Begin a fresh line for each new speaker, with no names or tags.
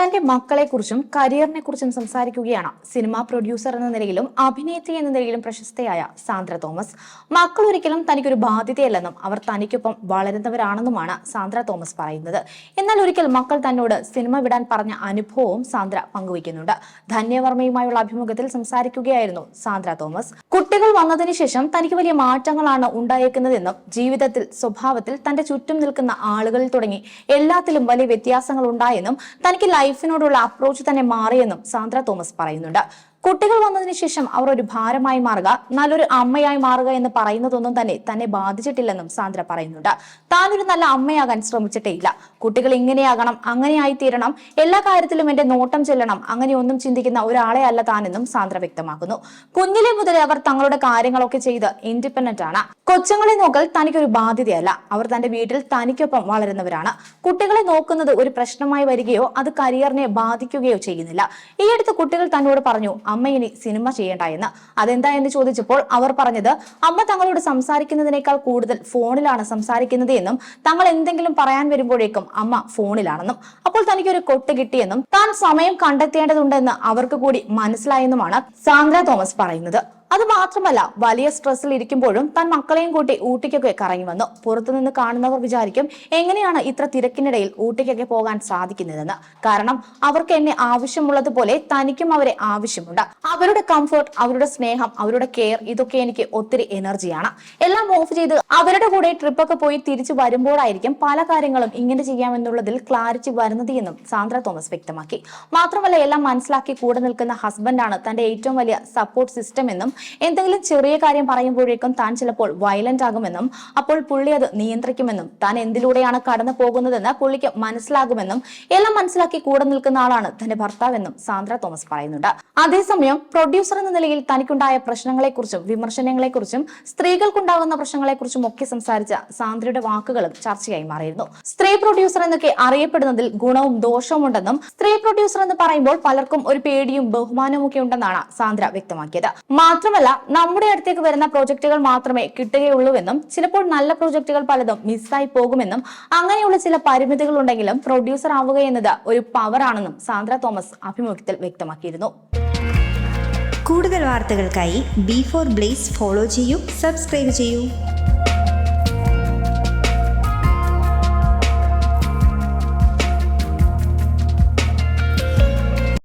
തന്റെ മക്കളെക്കുറിച്ചും കരിയറിനെ കുറിച്ചും സംസാരിക്കുകയാണ്. സിനിമാ പ്രൊഡ്യൂസർ എന്ന നിലയിലും അഭിനേത്രി എന്ന നിലയിലും പ്രശസ്തയായ സാന്ദ്ര തോമസ്. മക്കൾ ഒരിക്കലും തനിക്കൊരു ബാധ്യതയല്ലെന്നും അവർ തനിക്കൊപ്പം വളരുന്നവരാണെന്നുമാണ് സാന്ദ്ര തോമസ് പറയുന്നത്. എന്നാൽ ഒരിക്കൽ മക്കൾ തന്നോട് സിനിമ വിടാൻ പറഞ്ഞ അനുഭവവും സാന്ദ്ര പങ്കുവയ്ക്കുന്നുണ്ട്. ധന്യവർമ്മയുമായുള്ള അഭിമുഖത്തിൽ സംസാരിക്കുകയായിരുന്നു സാന്ദ്ര തോമസ്. കുട്ടികൾ വന്നതിന് ശേഷം തനിക്ക് വലിയ മാറ്റങ്ങളാണ് ഉണ്ടായേക്കുന്നതെന്നും ജീവിതത്തിൽ സ്വഭാവത്തിൽ തന്റെ ചുറ്റും നിൽക്കുന്ന ആളുകളിൽ തുടങ്ങി എല്ലാത്തിലും വലിയ വ്യത്യാസങ്ങൾ ഉണ്ടായെന്നും തനിക്ക് ലൈഫിനോടുള്ള അപ്രോച്ച് തന്നെ മാറിയെന്നും സാന്ദ്ര തോമസ് പറയുന്നുണ്ട്. കുട്ടികൾ വന്നതിന് ശേഷം അവർ ഒരു ഭാരമായി മാറുക നല്ലൊരു അമ്മയായി മാറുക എന്ന് പറയുന്നതൊന്നും തന്നെ തന്നെ ബാധിച്ചിട്ടില്ലെന്നും സാന്ദ്ര പറയുന്നുണ്ട്. താനൊരു നല്ല അമ്മയാകാൻ ശ്രമിച്ചിട്ടേയില്ല. കുട്ടികൾ ഇങ്ങനെയാകണം അങ്ങനെയായി തീരണം എല്ലാ കാര്യത്തിലും എന്റെ നോട്ടം ചെല്ലണം അങ്ങനെയൊന്നും ചിന്തിക്കുന്ന ഒരാളെ അല്ല താനെന്നും സാന്ദ്ര വ്യക്തമാക്കുന്നു. കുഞ്ഞിലെ മുതൽ അവർ തങ്ങളുടെ കാര്യങ്ങളൊക്കെ ചെയ്ത് ഇൻഡിപെൻഡന്റ് ആണ്. കൊച്ചുങ്ങളെ നോക്കൽ തനിക്കൊരു ബാധ്യതയല്ല. അവർ തന്റെ വീട്ടിൽ തനിക്കൊപ്പം വളരുന്നവരാണ്. കുട്ടികളെ നോക്കുന്നത് ഒരു പ്രശ്നമായി വരികയോ അത് കരിയറിനെ ബാധിക്കുകയോ ചെയ്യുന്നില്ല. ഈ അടുത്ത് കുട്ടികൾ തന്നോട് പറഞ്ഞു അമ്മ ഇനി സിനിമ ചെയ്യേണ്ട എന്ന്. അതെന്താ എന്ന് ചോദിച്ചപ്പോൾ അവർ പറഞ്ഞത് അമ്മ തങ്ങളോട് സംസാരിക്കുന്നതിനേക്കാൾ കൂടുതൽ ഫോണിലാണ് സംസാരിക്കുന്നത് എന്നും തങ്ങൾ എന്തെങ്കിലും പറയാൻ വരുമ്പോഴേക്കും അമ്മ ഫോണിലാണെന്നും. അപ്പോൾ തനിക്കൊരു കൊട്ട് കിട്ടിയെന്നും താൻ സമയം കണ്ടെത്തേണ്ടതുണ്ടെന്ന് അവർക്ക് കൂടി മനസ്സിലായെന്നുമാണ് സാന്ദ്ര തോമസ് പറയുന്നത്. അത് മാത്രമല്ല വലിയ സ്ട്രെസ്സിൽ ഇരിക്കുമ്പോഴും താൻ മക്കളെയും കൂട്ടി ഊട്ടിക്കൊക്കെ കറങ്ങി വന്നു. പുറത്തുനിന്ന് കാണുന്നവർ വിചാരിക്കും എങ്ങനെയാണ് ഇത്ര തിരക്കിനിടയിൽ ഊട്ടിക്കൊക്കെ പോകാൻ സാധിക്കുന്നതെന്ന്. കാരണം അവർക്ക് എന്നെ ആവശ്യമുള്ളതുപോലെ തനിക്കും അവരെ ആവശ്യമുണ്ട്. അവരുടെ കംഫർട്ട് അവരുടെ സ്നേഹം അവരുടെ കെയർ ഇതൊക്കെ എനിക്ക് ഒത്തിരി എനർജിയാണ്. എല്ലാം ഓഫ് ചെയ്ത് അവരുടെ കൂടെ ട്രിപ്പൊക്കെ പോയി തിരിച്ചു വരുമ്പോഴായിരിക്കും പല കാര്യങ്ങളും ഇങ്ങനെ ചെയ്യാമെന്നുള്ളതിൽ ക്ലാരിറ്റി വരുന്നത് എന്നും സാന്ദ്ര തോമസ് വ്യക്തമാക്കി. മാത്രമല്ല എല്ലാം മനസ്സിലാക്കി കൂടെ നിൽക്കുന്ന ഹസ്ബൻഡാണ് തന്റെ ഏറ്റവും വലിയ സപ്പോർട്ട് സിസ്റ്റം എന്നും എന്തെങ്കിലും ചെറിയ കാര്യം പറയുമ്പോഴേക്കും താൻ ചിലപ്പോൾ വയലന്റ് ആകുമെന്നും അപ്പോൾ പുള്ളി അത് നിയന്ത്രിക്കുമെന്നും താൻ എന്തിലൂടെയാണ് കടന്നു പോകുന്നതെന്ന് പുള്ളിക്ക് മനസ്സിലാകുമെന്നും എല്ലാം മനസ്സിലാക്കി കൂടെ നിൽക്കുന്ന ആളാണ് തന്റെ ഭർത്താവെന്നും സാന്ദ്ര തോമസ് പറയുന്നുണ്ട്. അതേസമയം പ്രൊഡ്യൂസർ എന്ന നിലയിൽ തനിക്കുണ്ടായ പ്രശ്നങ്ങളെക്കുറിച്ചും വിമർശനങ്ങളെക്കുറിച്ചും സ്ത്രീകൾക്കുണ്ടാകുന്ന പ്രശ്നങ്ങളെക്കുറിച്ചും ഒക്കെ സംസാരിച്ച സാന്ദ്രയുടെ വാക്കുകളും ചർച്ചയായി മാറിയിരുന്നു. സ്ത്രീ പ്രൊഡ്യൂസർ എന്നൊക്കെ അറിയപ്പെടുന്നതിൽ ഗുണവും ദോഷവും ഉണ്ടെന്നും സ്ത്രീ പ്രൊഡ്യൂസർ എന്ന് പറയുമ്പോൾ പലർക്കും ഒരു പേടിയും ബഹുമാനവും ഒക്കെ ഉണ്ടെന്നാണ് സാന്ദ്ര വ്യക്തമാക്കിയത്. മാത്രമല്ല നമ്മുടെ അടുത്തേക്ക് വരുന്ന പ്രോജക്റ്റുകൾ മാത്രമേ കിട്ടുകയുള്ളൂവെന്നും ചിലപ്പോൾ നല്ല പ്രോജക്റ്റുകൾ പലതും മിസ്സായി പോകുമെന്നും അങ്ങനെയുള്ള ചില പരിമിതികൾ ഉണ്ടെങ്കിലും പ്രൊഡ്യൂസർ ആവുക എന്നത് ഒരു പവറാണെന്നും സാന്ദ്ര തോമസ് അഭിമുഖത്തിൽ വ്യക്തമാക്കിയിരുന്നു.
കൂടുതൽ വാർത്തകൾക്കായി ബി ഫോർ ബ്ലേസ് ഫോളോ ചെയ്യൂ സബ്സ്ക്രൈബ് ചെയ്യൂ.